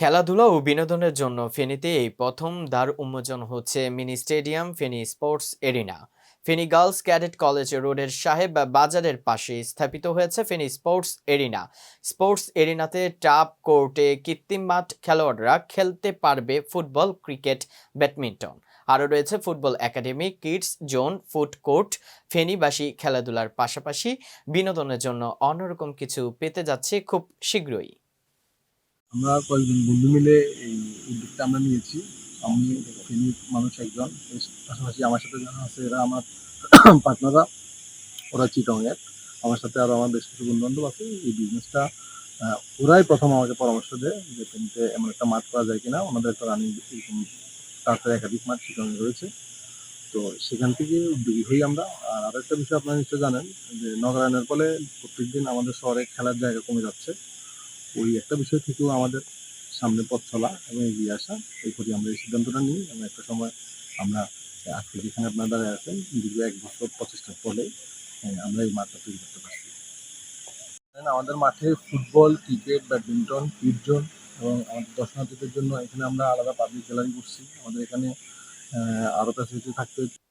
খেলাধুলা ও বিনোদনের জন্য ফেনীতে এই প্রথম দ্বার উন্মোচন হচ্ছে mini stadium, Feni sports arena. Feni girls cadet college রোডের সাহেব বাজারের পাশে স্থাপিত হয়েছে ফেনী স্পোর্টস এরিনা। স্পোর্টস এরিনাতে টাপ কোর্টে কৃত্রিম মাঠ খেলোয়াড়রা খেলতে পারবে ফুটবল, ক্রিকেট, ব্যাডমিন্টন। আরও রয়েছে football academy, kids zone, food court, ফেনীবাসী খেলাধুলার পাশাপাশি বিনোদনের জন্য অন্যরকম কিছু পেতে যাচ্ছে খুব শীঘ্রই। আমরা কয়েকজন বন্ধু মিলে এই উদ্যোগটা আমরা নিয়েছি। আমি ফেনীর মানুষ একজন। পাশাপাশি আমার সাথে যারা আছে, এরা আমার পার্টনাররা ওরা চিটংয়ের আমার সাথে আরও আমার বেশ কিছু বন্ধু আছে। এই বিজনেসটা ওরাই প্রথম আমাকে পরামর্শ দেয় যে ফেনীতে এমন একটা মাঠ করা যায় কিনা। ওনাদের একটা রানিং এরকম তারপরে একাধিক মাঠ চিটংয়ে রয়েছে। তো সেখান থেকে উদ্যোগী হই আমরা। আর আরেকটা বিষয় আপনারা নিশ্চয় জানেন যে নগরায়নের ফলে প্রত্যেকদিন আমাদের শহরে খেলার জায়গা কমে যাচ্ছে। ওই একটা বিষয় থেকেও আমাদের সামনে পথ চলা এবং এগিয়ে আসা এই করি আমরা এই সিদ্ধান্তটা নিই এবং একটা সময় আমরা আজকে যেখানে আপনারা দাঁড়িয়ে আছেন দীর্ঘ এক বছর প্রচেষ্টার ফলে আহ, আমরা এই মাঠটা তৈরি করতে পারছি। আমাদের মাঠে ফুটবল ক্রিকেট ব্যাডমিন্টন কিডজন এবং আমাদের দর্শনার্থীদের জন্য এখানে আমরা আলাদা পাবলিক গ্যালারি করছি। আমাদের এখানে আরও আরও ফ্যাসিলিটি থাকতে